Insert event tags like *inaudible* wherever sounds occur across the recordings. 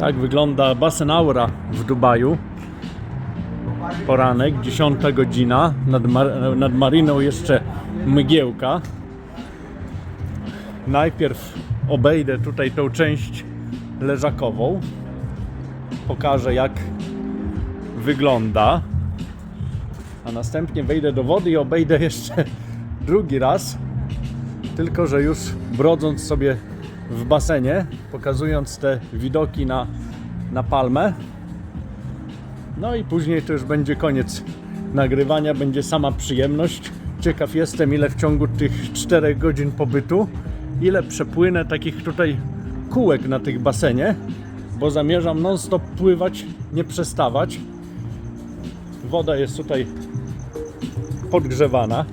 Tak wygląda basen Aura w Dubaju. Poranek, 10 godzina. Nad, mar- nad mariną jeszcze mgiełka. Najpierw obejdę tutaj tą część leżakową. Pokażę jak wygląda. A następnie wejdę do wody i obejdę jeszcze drugi raz. Tylko, że już brodząc sobie w basenie, pokazując te widoki na, na palmę. No i później to już będzie koniec nagrywania, będzie sama przyjemność. Ciekaw jestem, ile w ciągu tych 4 godzin pobytu, ile przepłynę takich tutaj kółek na tych basenie, bo zamierzam non-stop pływać, nie przestawać. Woda jest tutaj podgrzewana.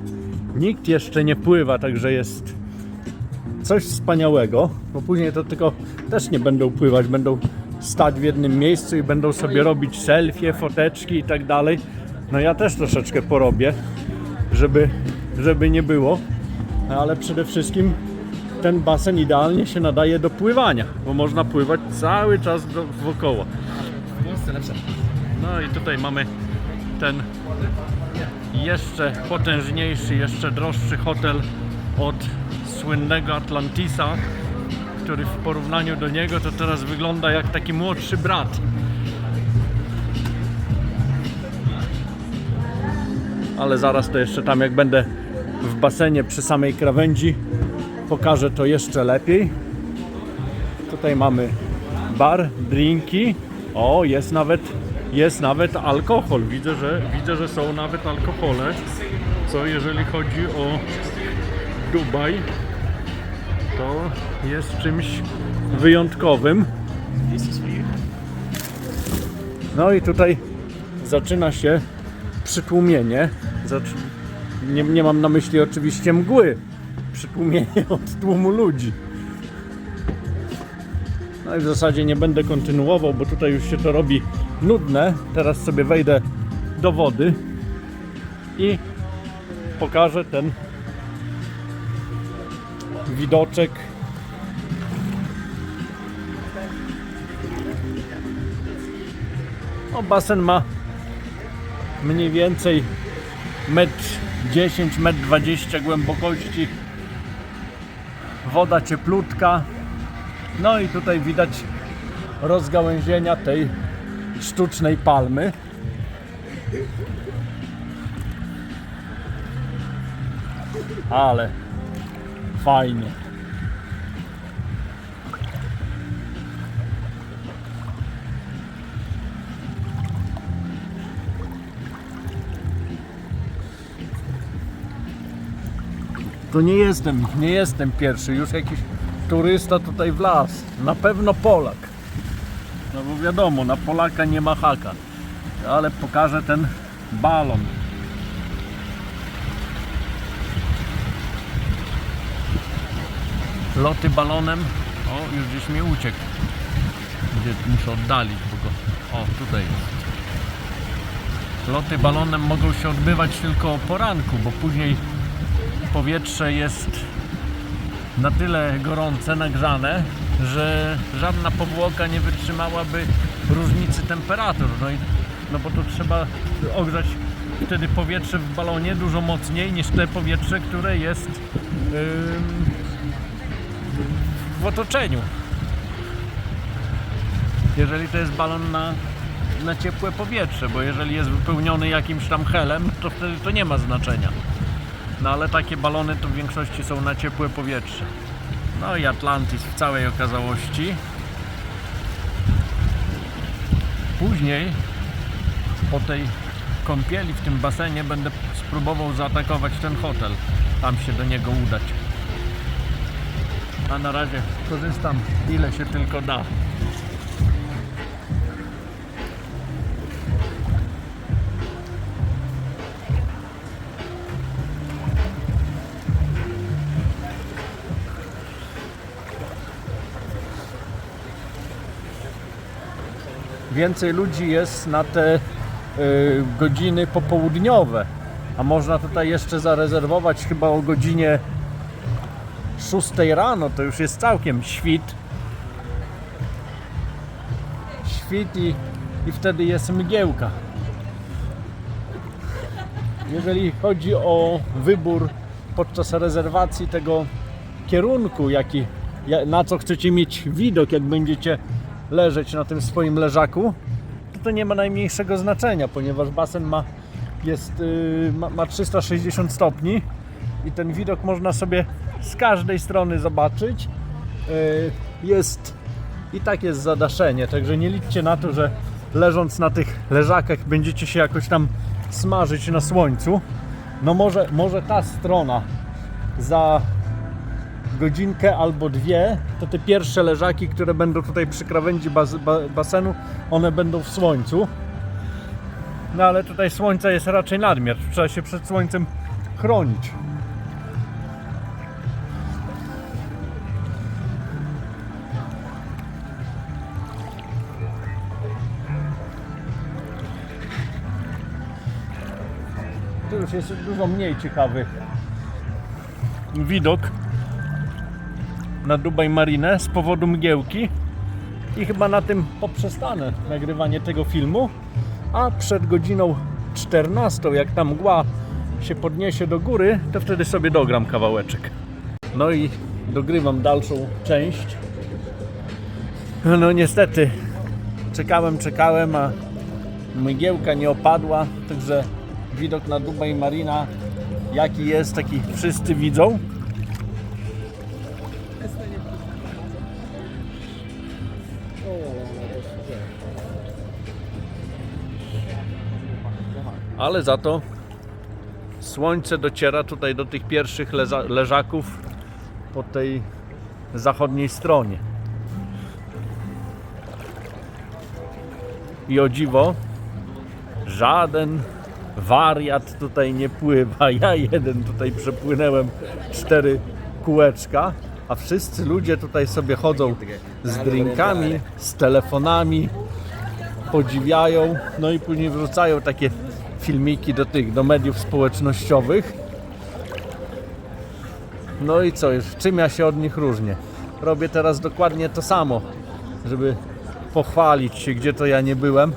Nikt jeszcze nie pływa, także jest coś wspaniałego, bo później to tylko też nie będą pływać, będą stać w jednym miejscu i będą sobie robić selfie, foteczki i tak dalej. No ja też troszeczkę porobię, żeby, żeby nie było, No ale przede wszystkim ten basen idealnie się nadaje do pływania, bo można pływać cały czas do, wokoło. No i tutaj mamy ten jeszcze potężniejszy, jeszcze droższy hotel od słynnego Atlantisa, który w porównaniu do niego to teraz wygląda jak taki młodszy brat. Ale zaraz to jeszcze tam jak będę w basenie przy samej krawędzi pokażę to jeszcze lepiej. Tutaj mamy bar, drinki. O, jest nawet jest nawet alkohol. Widzę, że widzę, że są nawet alkohole. Co jeżeli chodzi o Dubaj, to jest czymś wyjątkowym. No i tutaj zaczyna się przytłumienie. Nie, nie mam na myśli oczywiście mgły. Przytłumienie *laughs* od tłumu ludzi. No i w zasadzie nie będę kontynuował, bo tutaj już się to robi nudne. Teraz sobie wejdę do wody i pokażę ten widoczek. O, basen ma mniej więcej metr 10, metr 20 głębokości. Woda cieplutka. No i tutaj widać rozgałęzienia tej sztucznej palmy. Ale fajnie. To nie jestem, nie jestem pierwszy, już jakiś turysta tutaj wlazł. Na pewno Polak. No bo wiadomo, na Polaka nie ma haka. Ale pokażę ten balon. Loty balonem. O, już gdzieś mi uciekł. Gdzie muszę oddalić, bo go. O, tutaj jest. Loty balonem mogą się odbywać tylko o poranku, bo później powietrze jest na tyle gorące, nagrzane, że żadna powłoka nie wytrzymałaby różnicy temperatur. No, i, no bo to trzeba ogrzać wtedy powietrze w balonie dużo mocniej niż te powietrze, które jest ym, w otoczeniu. Jeżeli to jest balon na, na ciepłe powietrze, bo jeżeli jest wypełniony jakimś tam helem, to wtedy to nie ma znaczenia. No ale takie balony to w większości są na ciepłe powietrze. No i Atlantis w całej okazałości. Później po tej kąpieli w tym basenie będę spróbował zaatakować ten hotel. Tam się do niego udać. A na razie korzystam ile się tylko da. więcej ludzi jest na te y, godziny popołudniowe. A można tutaj jeszcze zarezerwować chyba o godzinie 6 rano, to już jest całkiem świt. świt i, i wtedy jest mgiełka. Jeżeli chodzi o wybór podczas rezerwacji tego kierunku, jaki, ja- na co chcecie mieć widok, jak będziecie leżeć na tym swoim leżaku, to to nie ma najmniejszego znaczenia, ponieważ basen ma, jest, yy, ma, ma 360 stopni i ten widok można sobie z każdej strony zobaczyć. Yy, Jest i tak jest zadaszenie, także nie liczcie na to, że leżąc na tych leżakach będziecie się jakoś tam smażyć na słońcu. No może, może ta strona za godzinkę albo dwie, to te pierwsze leżaki, które będą tutaj przy krawędzi basenu, one będą w słońcu. No ale tutaj słońce jest raczej nadmiar, trzeba się przed słońcem chronić. Jest dużo mniej ciekawy widok na Dubaj Marinę z powodu mgiełki. I chyba na tym poprzestanę nagrywanie tego filmu. A przed godziną 14 jak ta mgła się podniesie do góry to wtedy sobie dogram kawałeczek. No i dogrywam dalszą część. No niestety czekałem, czekałem a mgiełka nie opadła także widok na Dubaj Marina jaki jest, taki wszyscy widzą ale za to słońce dociera tutaj do tych pierwszych leżaków po tej zachodniej stronie. I o dziwo, żaden wariat tutaj nie pływa. *laughs* Ja jeden tutaj przepłynęłem cztery kółeczka, a wszyscy ludzie tutaj sobie chodzą z drinkami, z telefonami, podziwiają, no i później wrzucają takie filmiki do tych, do mediów społecznościowych. No i co, już czym ja się od nich różnię? Robię teraz dokładnie to samo, żeby pochwalić się, gdzie to ja nie byłem,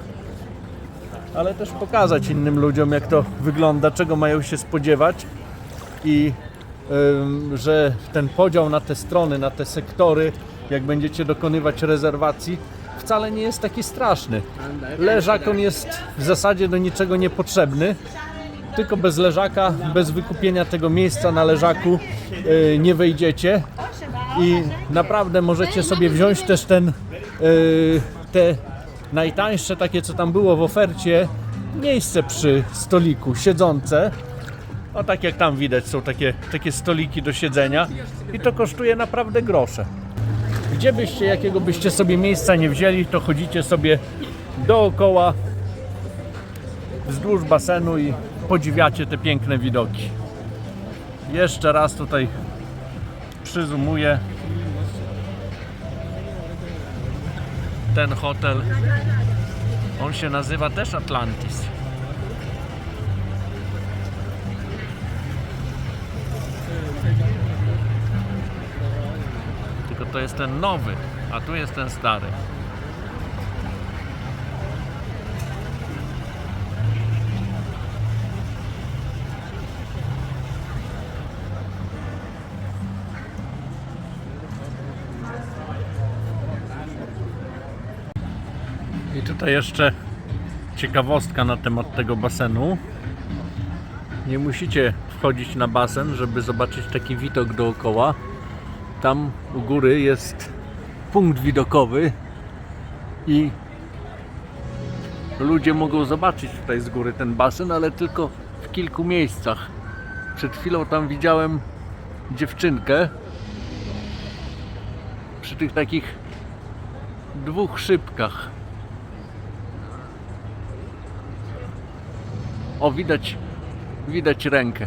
ale też pokazać innym ludziom, jak to wygląda, czego mają się spodziewać i że ten podział na te strony, na te sektory, jak będziecie dokonywać rezerwacji, wcale nie jest taki straszny. Leżak on jest w zasadzie do niczego niepotrzebny, tylko bez leżaka, bez wykupienia tego miejsca na leżaku yy, nie wejdziecie i naprawdę możecie sobie wziąć też ten yy, te najtańsze takie co tam było w ofercie miejsce przy stoliku siedzące. O tak jak tam widać są takie, takie stoliki do siedzenia i to kosztuje naprawdę grosze. Gdzie byście, jakiego byście sobie miejsca nie wzięli, to chodzicie sobie dookoła wzdłuż basenu i podziwiacie te piękne widoki. Jeszcze raz tutaj przyzumuję ten hotel. On się nazywa też Atlantis. Tylko to jest ten nowy, a tu jest ten stary. I tutaj jeszcze ciekawostka na temat tego basenu. Nie musicie wchodzić na basen, żeby zobaczyć taki widok dookoła. Tam u góry jest punkt widokowy i ludzie mogą zobaczyć tutaj z góry ten basen, ale tylko w kilku miejscach. Przed chwilą tam widziałem dziewczynkę przy tych takich dwóch szybkach. O, widać, widać rękę.